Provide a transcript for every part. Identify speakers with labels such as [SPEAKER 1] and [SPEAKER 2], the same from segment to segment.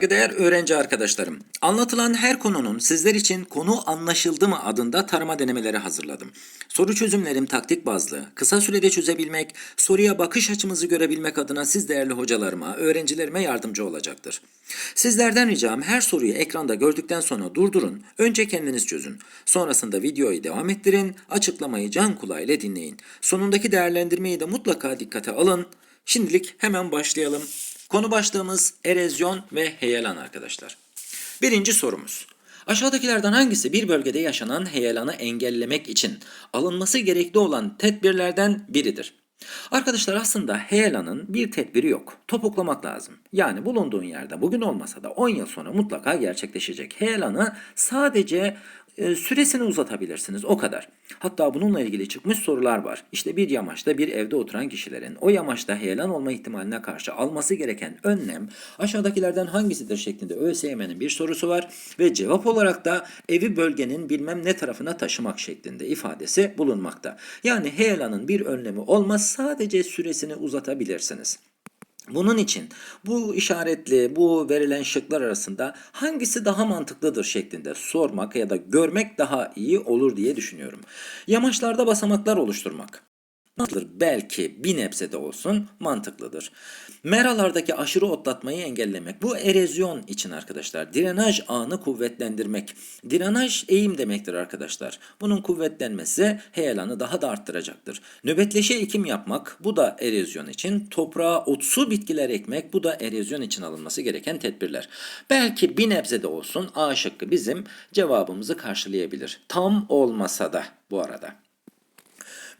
[SPEAKER 1] Değer öğrenci arkadaşlarım, anlatılan her konunun sizler için konu anlaşıldı mı adında tarama denemeleri hazırladım. Soru çözümlerim taktik bazlı, kısa sürede çözebilmek, soruya bakış açımızı görebilmek adına siz değerli hocalarıma, öğrencilerime yardımcı olacaktır. Sizlerden ricam her soruyu ekranda gördükten sonra durdurun, önce kendiniz çözün. Sonrasında videoyu devam ettirin, açıklamayı can kulağıyla dinleyin. Sonundaki değerlendirmeyi de mutlaka dikkate alın. Şimdilik hemen başlayalım. Konu başlığımız erozyon ve heyelan arkadaşlar. Birinci sorumuz. Aşağıdakilerden hangisi bir bölgede yaşanan heyelanı engellemek için alınması gerekli olan tedbirlerden biridir? Arkadaşlar aslında heyelanın bir tedbiri yok. Topuklamak lazım. Yani bulunduğun yerde bugün olmasa da 10 yıl sonra mutlaka gerçekleşecek. Heyelanı sadece e, süresini uzatabilirsiniz o kadar. Hatta bununla ilgili çıkmış sorular var. İşte bir yamaçta bir evde oturan kişilerin o yamaçta heyelan olma ihtimaline karşı alması gereken önlem aşağıdakilerden hangisidir şeklinde ÖSYM'nin bir sorusu var ve cevap olarak da evi bölgenin bilmem ne tarafına taşımak şeklinde ifadesi bulunmakta. Yani heyelanın bir önlemi olmaz sadece süresini uzatabilirsiniz. Bunun için bu işaretli, bu verilen şıklar arasında hangisi daha mantıklıdır şeklinde sormak ya da görmek daha iyi olur diye düşünüyorum. Yamaçlarda basamaklar oluşturmak. Mantıklıdır. Belki bir nebze de olsun mantıklıdır. Meralardaki aşırı otlatmayı engellemek. Bu erozyon için arkadaşlar. Drenaj ağını kuvvetlendirmek. Drenaj eğim demektir arkadaşlar. Bunun kuvvetlenmesi heyelanı daha da arttıracaktır. Nöbetleşe ekim yapmak. Bu da erozyon için. Toprağa otsu bitkiler ekmek. Bu da erozyon için alınması gereken tedbirler. Belki bir nebze de olsun A şıkkı bizim cevabımızı karşılayabilir. Tam olmasa da bu arada.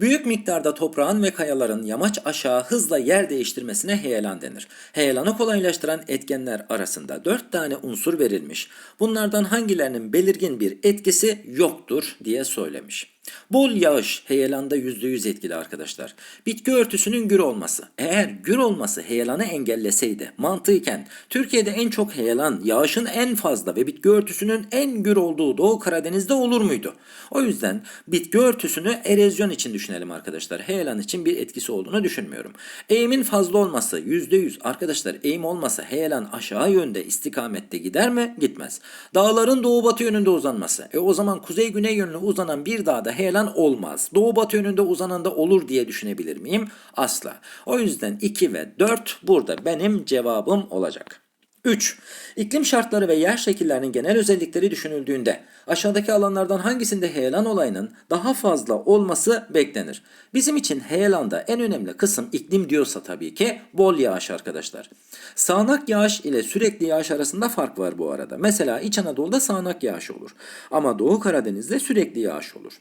[SPEAKER 1] Büyük miktarda toprağın ve kayaların yamaç aşağı hızla yer değiştirmesine heyelan denir. Heyelanı kolaylaştıran etkenler arasında 4 tane unsur verilmiş. Bunlardan hangilerinin belirgin bir etkisi yoktur diye söylemiş. Bol yağış heyelanda %100 etkili arkadaşlar. Bitki örtüsünün gür olması. Eğer gür olması heyelanı engelleseydi mantıken Türkiye'de en çok heyelan yağışın en fazla ve bitki örtüsünün en gür olduğu Doğu Karadeniz'de olur muydu? O yüzden bitki örtüsünü erozyon için düşünelim arkadaşlar. Heyelan için bir etkisi olduğunu düşünmüyorum. Eğimin fazla olması %100 arkadaşlar eğim olmasa heyelan aşağı yönde istikamette gider mi? Gitmez. Dağların doğu batı yönünde uzanması. E o zaman kuzey güney yönlü uzanan bir dağda heyelan olmaz. Doğu batı yönünde uzanan da olur diye düşünebilir miyim? Asla. O yüzden 2 ve 4 burada benim cevabım olacak. 3. İklim şartları ve yer şekillerinin genel özellikleri düşünüldüğünde aşağıdaki alanlardan hangisinde heyelan olayının daha fazla olması beklenir? Bizim için heyelanda en önemli kısım iklim diyorsa tabii ki bol yağış arkadaşlar. Sağanak yağış ile sürekli yağış arasında fark var bu arada. Mesela İç Anadolu'da sağanak yağış olur ama Doğu Karadeniz'de sürekli yağış olur.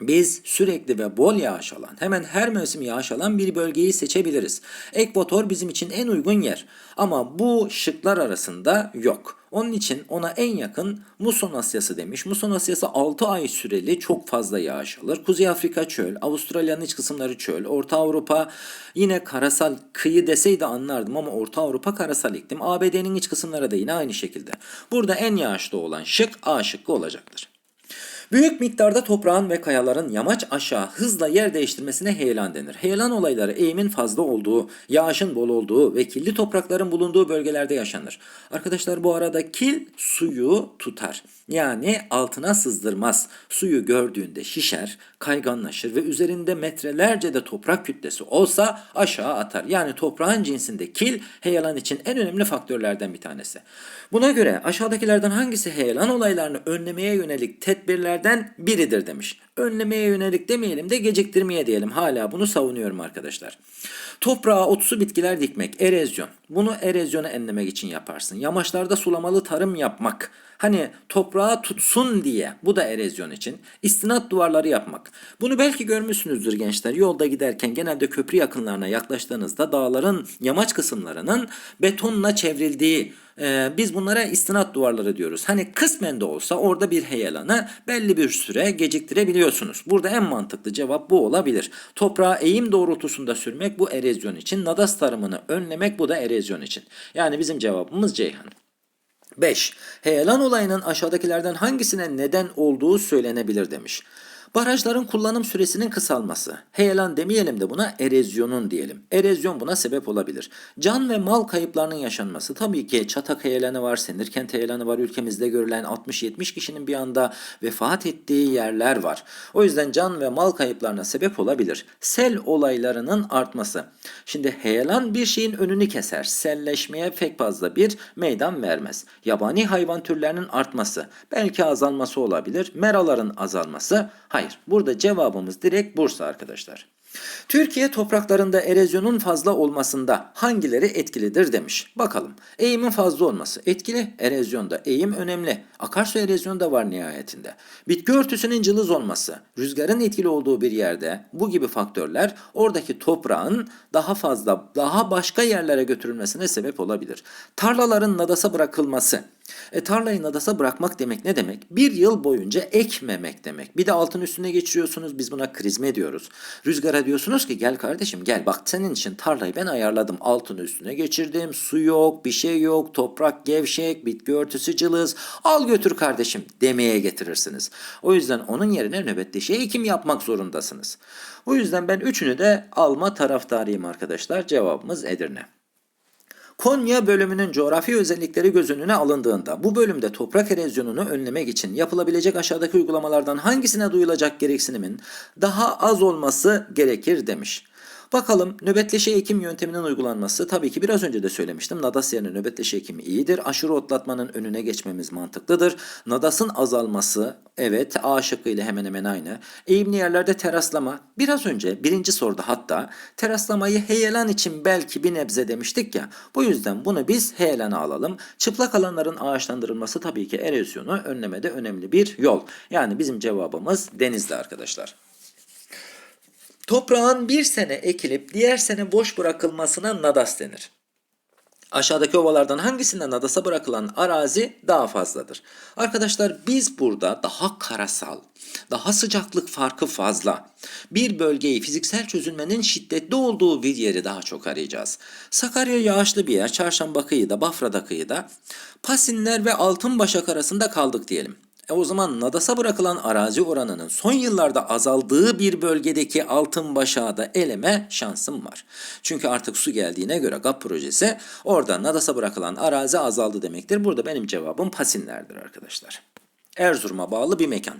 [SPEAKER 1] Biz sürekli ve bol yağış alan, hemen her mevsim yağış alan bir bölgeyi seçebiliriz. Ekvator bizim için en uygun yer. Ama bu şıklar arasında yok. Onun için ona en yakın Muson Asyası demiş. Muson Asyası 6 ay süreli çok fazla yağış alır. Kuzey Afrika çöl, Avustralya'nın iç kısımları çöl, Orta Avrupa yine karasal kıyı deseydi anlardım ama Orta Avrupa karasal iklim. ABD'nin iç kısımları da yine aynı şekilde. Burada en yağışlı olan şık A şıkkı olacaktır. Büyük miktarda toprağın ve kayaların yamaç aşağı hızla yer değiştirmesine heyelan denir. Heyelan olayları eğimin fazla olduğu, yağışın bol olduğu ve kirli toprakların bulunduğu bölgelerde yaşanır. Arkadaşlar bu arada kil suyu tutar. Yani altına sızdırmaz. Suyu gördüğünde şişer, kayganlaşır ve üzerinde metrelerce de toprak kütlesi olsa aşağı atar. Yani toprağın cinsinde kil heyelan için en önemli faktörlerden bir tanesi. Buna göre aşağıdakilerden hangisi heyelan olaylarını önlemeye yönelik tedbirlerden biridir demiş. Önlemeye yönelik demeyelim de geciktirmeye diyelim. Hala bunu savunuyorum arkadaşlar. Toprağa otsu bitkiler dikmek, erozyon. Bunu erozyonu enlemek için yaparsın. Yamaçlarda sulamalı tarım yapmak. Hani toprağa tutsun diye bu da erozyon için. İstinat duvarları yapmak. Bunu belki görmüşsünüzdür gençler. Yolda giderken genelde köprü yakınlarına yaklaştığınızda dağların yamaç kısımlarının betonla çevrildiği e, biz bunlara istinat duvarları diyoruz. Hani kısmen de olsa orada bir heyelanı belli bir süre geciktirebiliyorsunuz. Burada en mantıklı cevap bu olabilir. Toprağa eğim doğrultusunda sürmek bu erozyon için. Nadas tarımını önlemek bu da erozyon için. Yani bizim cevabımız Ceyhan. 5. Heyelan olayının aşağıdakilerden hangisine neden olduğu söylenebilir demiş. Barajların kullanım süresinin kısalması. Heyelan demeyelim de buna erozyonun diyelim. Erozyon buna sebep olabilir. Can ve mal kayıplarının yaşanması. Tabii ki Çatak heyelanı var, Senirkent heyelanı var. Ülkemizde görülen 60-70 kişinin bir anda vefat ettiği yerler var. O yüzden can ve mal kayıplarına sebep olabilir. Sel olaylarının artması. Şimdi heyelan bir şeyin önünü keser. Selleşmeye pek fazla bir meydan vermez. Yabani hayvan türlerinin artması. Belki azalması olabilir. Meraların azalması. Hayır. Burada cevabımız direkt Bursa arkadaşlar. Türkiye topraklarında erozyonun fazla olmasında hangileri etkilidir demiş. Bakalım. Eğimin fazla olması etkili. Erozyonda eğim önemli. Akarsu erozyonu da var nihayetinde. Bitki örtüsünün cılız olması, rüzgarın etkili olduğu bir yerde bu gibi faktörler oradaki toprağın daha fazla, daha başka yerlere götürülmesine sebep olabilir. Tarlaların nadasa bırakılması. E tarlayı nadasa bırakmak demek ne demek? Bir yıl boyunca ekmemek demek. Bir de altın üstüne geçiriyorsunuz. Biz buna krizme diyoruz. Rüzgara diyorsunuz ki gel kardeşim gel bak senin için tarlayı ben ayarladım. Altın üstüne geçirdim. Su yok, bir şey yok. Toprak gevşek, bitki örtüsü cılız. Al götür kardeşim demeye getirirsiniz. O yüzden onun yerine nöbetleşe ekim yapmak zorundasınız. O yüzden ben üçünü de alma taraftarıyım arkadaşlar. Cevabımız Edirne. Konya bölümünün coğrafi özellikleri göz önüne alındığında bu bölümde toprak erozyonunu önlemek için yapılabilecek aşağıdaki uygulamalardan hangisine duyulacak gereksinimin daha az olması gerekir demiş. Bakalım nöbetleşe ekim yönteminin uygulanması tabii ki biraz önce de söylemiştim. Nadas yerine nöbetleşe ekimi iyidir. Aşırı otlatmanın önüne geçmemiz mantıklıdır. Nadasın azalması evet A şıkkı ile hemen hemen aynı. Eğimli yerlerde teraslama biraz önce birinci soruda hatta teraslamayı heyelan için belki bir nebze demiştik ya. Bu yüzden bunu biz heyelana alalım. Çıplak alanların ağaçlandırılması tabii ki erozyonu önlemede önemli bir yol. Yani bizim cevabımız denizli arkadaşlar. Toprağın bir sene ekilip diğer sene boş bırakılmasına nadas denir. Aşağıdaki ovalardan hangisinde nadasa bırakılan arazi daha fazladır? Arkadaşlar biz burada daha karasal, daha sıcaklık farkı fazla. Bir bölgeyi fiziksel çözülmenin şiddetli olduğu bir yeri daha çok arayacağız. Sakarya yağışlı bir yer, Çarşamba kıyıda, Bafra'da kıyıda. Pasinler ve Altınbaşak arasında kaldık diyelim. E o zaman Nadas'a bırakılan arazi oranının son yıllarda azaldığı bir bölgedeki altın başağı da eleme şansım var. Çünkü artık su geldiğine göre GAP projesi orada Nadas'a bırakılan arazi azaldı demektir. Burada benim cevabım Pasinler'dir arkadaşlar. Erzurum'a bağlı bir mekan.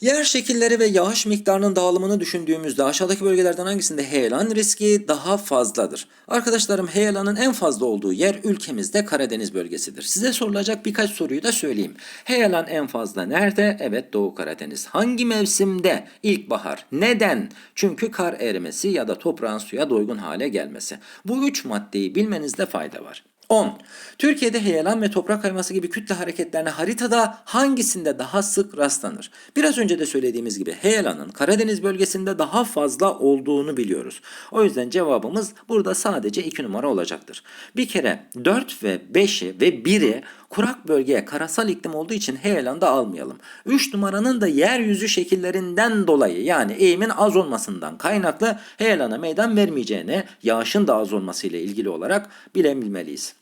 [SPEAKER 1] Yer şekilleri ve yağış miktarının dağılımını düşündüğümüzde aşağıdaki bölgelerden hangisinde heyelan riski daha fazladır? Arkadaşlarım heyelanın en fazla olduğu yer ülkemizde Karadeniz bölgesidir. Size sorulacak birkaç soruyu da söyleyeyim. Heyelan en fazla nerede? Evet Doğu Karadeniz. Hangi mevsimde? İlkbahar. Neden? Çünkü kar erimesi ya da toprağın suya doygun hale gelmesi. Bu üç maddeyi bilmenizde fayda var. 10. Türkiye'de heyelan ve toprak kayması gibi kütle hareketlerine haritada hangisinde daha sık rastlanır? Biraz önce de söylediğimiz gibi heyelanın Karadeniz bölgesinde daha fazla olduğunu biliyoruz. O yüzden cevabımız burada sadece 2 numara olacaktır. Bir kere 4 ve 5'i ve 1'i kurak bölgeye karasal iklim olduğu için heyelanda almayalım. 3 numaranın da yeryüzü şekillerinden dolayı yani eğimin az olmasından kaynaklı heyelana meydan vermeyeceğini yağışın da az olması ile ilgili olarak bilebilmeliyiz.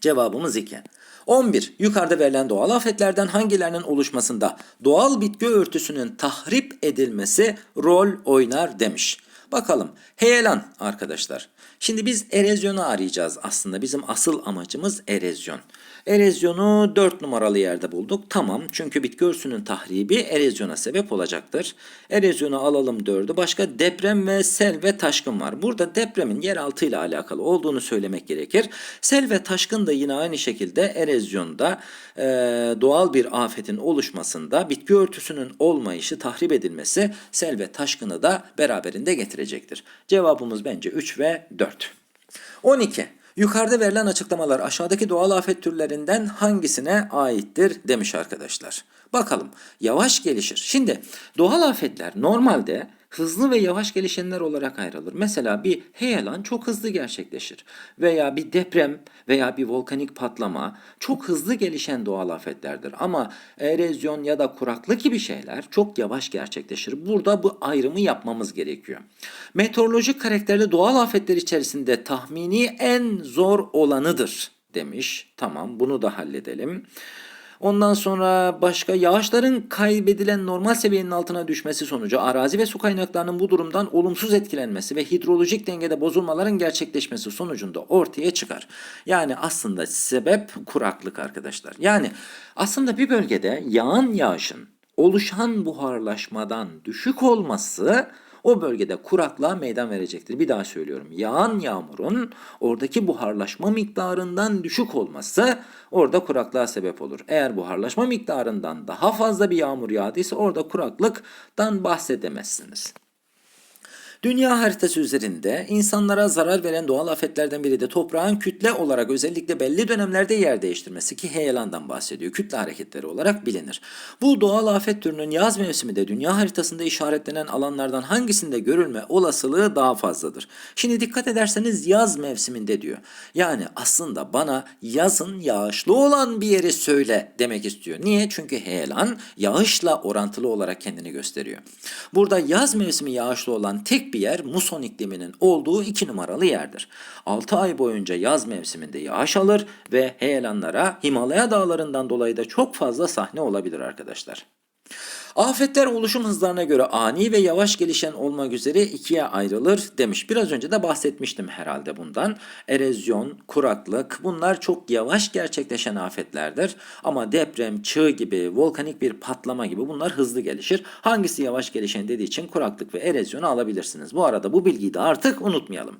[SPEAKER 1] Cevabımız 2. 11. Yukarıda verilen doğal afetlerden hangilerinin oluşmasında doğal bitki örtüsünün tahrip edilmesi rol oynar demiş. Bakalım heyelan arkadaşlar. Şimdi biz erozyonu arayacağız aslında. Bizim asıl amacımız erozyon. Erozyonu 4 numaralı yerde bulduk. Tamam çünkü bitki örtüsünün tahribi erozyona sebep olacaktır. Erozyonu alalım 4'ü. Başka deprem ve sel ve taşkın var. Burada depremin yeraltı ile alakalı olduğunu söylemek gerekir. Sel ve taşkın da yine aynı şekilde erozyonda e, doğal bir afetin oluşmasında bitki örtüsünün olmayışı, tahrip edilmesi sel ve taşkını da beraberinde getirecektir. Cevabımız bence 3 ve 4. 12. Yukarıda verilen açıklamalar aşağıdaki doğal afet türlerinden hangisine aittir demiş arkadaşlar. Bakalım yavaş gelişir. Şimdi doğal afetler normalde hızlı ve yavaş gelişenler olarak ayrılır. Mesela bir heyelan çok hızlı gerçekleşir veya bir deprem veya bir volkanik patlama çok hızlı gelişen doğal afetlerdir. Ama erozyon ya da kuraklık gibi şeyler çok yavaş gerçekleşir. Burada bu ayrımı yapmamız gerekiyor. Meteorolojik karakterli doğal afetler içerisinde tahmini en zor olanıdır demiş. Tamam bunu da halledelim. Ondan sonra başka yağışların kaybedilen normal seviyenin altına düşmesi sonucu arazi ve su kaynaklarının bu durumdan olumsuz etkilenmesi ve hidrolojik dengede bozulmaların gerçekleşmesi sonucunda ortaya çıkar. Yani aslında sebep kuraklık arkadaşlar. Yani aslında bir bölgede yağan yağışın oluşan buharlaşmadan düşük olması o bölgede kuraklığa meydan verecektir. Bir daha söylüyorum. Yağan yağmurun oradaki buharlaşma miktarından düşük olması orada kuraklığa sebep olur. Eğer buharlaşma miktarından daha fazla bir yağmur yağdıysa orada kuraklıktan bahsedemezsiniz. Dünya haritası üzerinde insanlara zarar veren doğal afetlerden biri de toprağın kütle olarak özellikle belli dönemlerde yer değiştirmesi ki heyelandan bahsediyor. Kütle hareketleri olarak bilinir. Bu doğal afet türünün yaz mevsimi de dünya haritasında işaretlenen alanlardan hangisinde görülme olasılığı daha fazladır. Şimdi dikkat ederseniz yaz mevsiminde diyor. Yani aslında bana yazın yağışlı olan bir yeri söyle demek istiyor. Niye? Çünkü heyelan yağışla orantılı olarak kendini gösteriyor. Burada yaz mevsimi yağışlı olan tek bir yer muson ikliminin olduğu iki numaralı yerdir. 6 ay boyunca yaz mevsiminde yağış alır ve heyelanlara Himalaya dağlarından dolayı da çok fazla sahne olabilir arkadaşlar. Afetler oluşum hızlarına göre ani ve yavaş gelişen olmak üzere ikiye ayrılır demiş. Biraz önce de bahsetmiştim herhalde bundan. Erozyon, kuraklık bunlar çok yavaş gerçekleşen afetlerdir. Ama deprem, çığ gibi, volkanik bir patlama gibi bunlar hızlı gelişir. Hangisi yavaş gelişen dediği için kuraklık ve erozyonu alabilirsiniz. Bu arada bu bilgiyi de artık unutmayalım.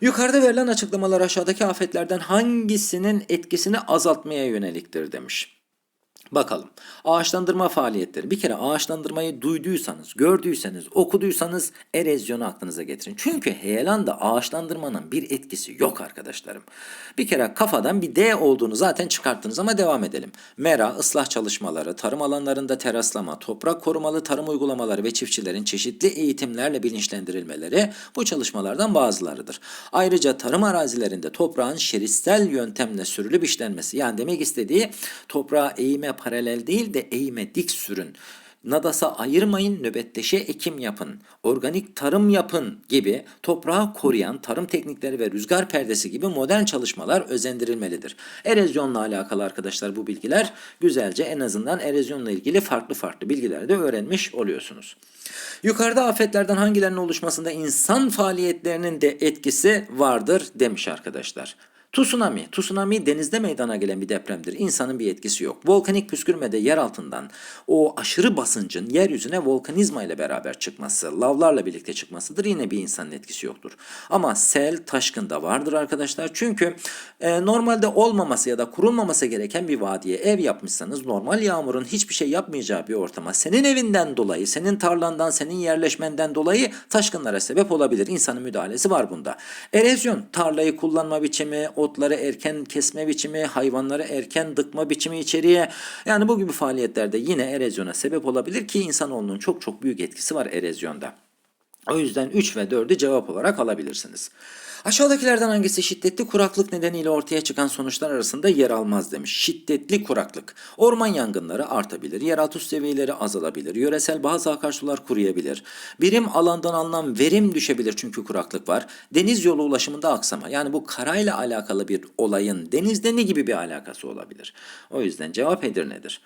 [SPEAKER 1] Yukarıda verilen açıklamalar aşağıdaki afetlerden hangisinin etkisini azaltmaya yöneliktir demiş. Bakalım. Ağaçlandırma faaliyetleri. Bir kere ağaçlandırmayı duyduysanız, gördüyseniz, okuduysanız erozyonu aklınıza getirin. Çünkü heyelanda ağaçlandırmanın bir etkisi yok arkadaşlarım. Bir kere kafadan bir D olduğunu zaten çıkarttınız ama devam edelim. Mera, ıslah çalışmaları, tarım alanlarında teraslama, toprak korumalı tarım uygulamaları ve çiftçilerin çeşitli eğitimlerle bilinçlendirilmeleri bu çalışmalardan bazılarıdır. Ayrıca tarım arazilerinde toprağın şeristel yöntemle sürülüp işlenmesi. Yani demek istediği toprağa eğime paralel değil de eğime dik sürün. Nadasa ayırmayın, nöbetleşe ekim yapın, organik tarım yapın gibi toprağı koruyan tarım teknikleri ve rüzgar perdesi gibi modern çalışmalar özendirilmelidir. Erozyonla alakalı arkadaşlar bu bilgiler güzelce en azından erozyonla ilgili farklı farklı bilgiler de öğrenmiş oluyorsunuz. Yukarıda afetlerden hangilerinin oluşmasında insan faaliyetlerinin de etkisi vardır demiş arkadaşlar. Tsunami. Tsunami denizde meydana gelen bir depremdir. İnsanın bir etkisi yok. Volkanik püskürmede yer altından o aşırı basıncın yeryüzüne volkanizma ile beraber çıkması, lavlarla birlikte çıkmasıdır. Yine bir insanın etkisi yoktur. Ama sel, taşkın da vardır arkadaşlar. Çünkü e, normalde olmaması ya da kurulmaması gereken bir vadiye ev yapmışsanız normal yağmurun hiçbir şey yapmayacağı bir ortama senin evinden dolayı, senin tarlandan, senin yerleşmenden dolayı taşkınlara sebep olabilir. İnsanın müdahalesi var bunda. Erozyon, tarlayı kullanma biçimi, otları erken kesme biçimi, hayvanları erken dıkma biçimi içeriye. Yani bu gibi faaliyetlerde yine erozyona sebep olabilir ki insanoğlunun çok çok büyük etkisi var erozyonda. O yüzden 3 ve 4'ü cevap olarak alabilirsiniz. Aşağıdakilerden hangisi şiddetli kuraklık nedeniyle ortaya çıkan sonuçlar arasında yer almaz demiş. Şiddetli kuraklık. Orman yangınları artabilir, yeraltı seviyeleri azalabilir, yöresel bazı akarsular kuruyabilir, birim alandan alınan verim düşebilir çünkü kuraklık var. Deniz yolu ulaşımında aksama yani bu karayla alakalı bir olayın denizde ne gibi bir alakası olabilir? O yüzden cevap Edirne'dir.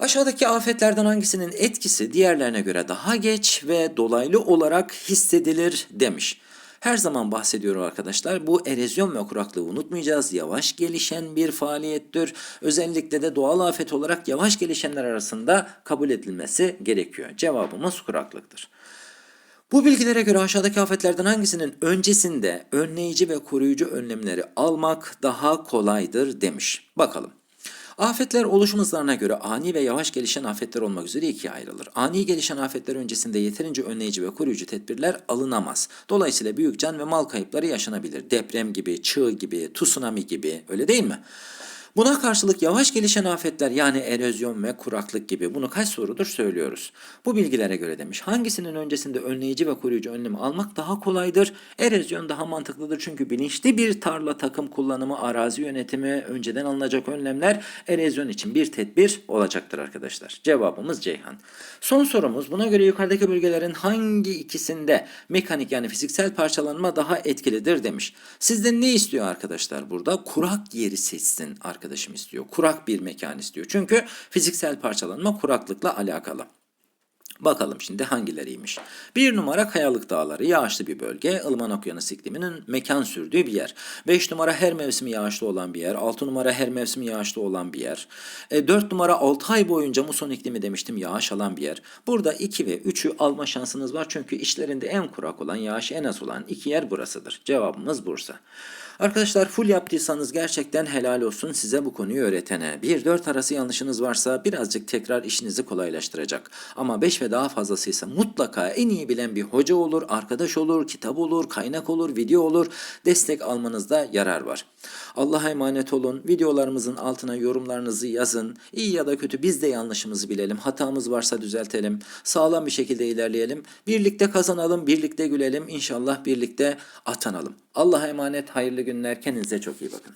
[SPEAKER 1] Aşağıdaki afetlerden hangisinin etkisi diğerlerine göre daha geç ve dolaylı olarak hissedilir demiş. Her zaman bahsediyorum arkadaşlar. Bu erozyon ve kuraklığı unutmayacağız. Yavaş gelişen bir faaliyettir. Özellikle de doğal afet olarak yavaş gelişenler arasında kabul edilmesi gerekiyor. Cevabımız kuraklıktır. Bu bilgilere göre aşağıdaki afetlerden hangisinin öncesinde önleyici ve koruyucu önlemleri almak daha kolaydır demiş. Bakalım. Afetler oluşum hızlarına göre ani ve yavaş gelişen afetler olmak üzere ikiye ayrılır. Ani gelişen afetler öncesinde yeterince önleyici ve koruyucu tedbirler alınamaz. Dolayısıyla büyük can ve mal kayıpları yaşanabilir. Deprem gibi, çığ gibi, tsunami gibi öyle değil mi? Buna karşılık yavaş gelişen afetler yani erozyon ve kuraklık gibi bunu kaç sorudur söylüyoruz. Bu bilgilere göre demiş hangisinin öncesinde önleyici ve koruyucu önlemi almak daha kolaydır? Erozyon daha mantıklıdır çünkü bilinçli bir tarla takım kullanımı, arazi yönetimi, önceden alınacak önlemler erozyon için bir tedbir olacaktır arkadaşlar. Cevabımız Ceyhan. Son sorumuz buna göre yukarıdaki bölgelerin hangi ikisinde mekanik yani fiziksel parçalanma daha etkilidir demiş. Sizden ne istiyor arkadaşlar burada? Kurak yeri seçsin arkadaşlar arkadaşım istiyor. Kurak bir mekan istiyor. Çünkü fiziksel parçalanma kuraklıkla alakalı. Bakalım şimdi hangileriymiş. Bir numara Kayalık Dağları, yağışlı bir bölge, ılıman okyanus ikliminin mekan sürdüğü bir yer. 5 numara her mevsimi yağışlı olan bir yer. 6 numara her mevsimi yağışlı olan bir yer. E, 4 numara 6 ay boyunca muson iklimi demiştim yağış alan bir yer. Burada 2 ve 3'ü alma şansınız var çünkü işlerinde en kurak olan, yağış en az olan iki yer burasıdır. Cevabımız Bursa. Arkadaşlar full yaptıysanız gerçekten helal olsun size bu konuyu öğretene. 1-4 arası yanlışınız varsa birazcık tekrar işinizi kolaylaştıracak. Ama 5 ve daha fazlasıysa mutlaka en iyi bilen bir hoca olur, arkadaş olur, kitap olur, kaynak olur, video olur. Destek almanızda yarar var. Allah'a emanet olun. Videolarımızın altına yorumlarınızı yazın. İyi ya da kötü biz de yanlışımızı bilelim. Hatamız varsa düzeltelim. Sağlam bir şekilde ilerleyelim. Birlikte kazanalım, birlikte gülelim. İnşallah birlikte atanalım. Allah'a emanet, hayırlı günler. Kendinize çok iyi bakın.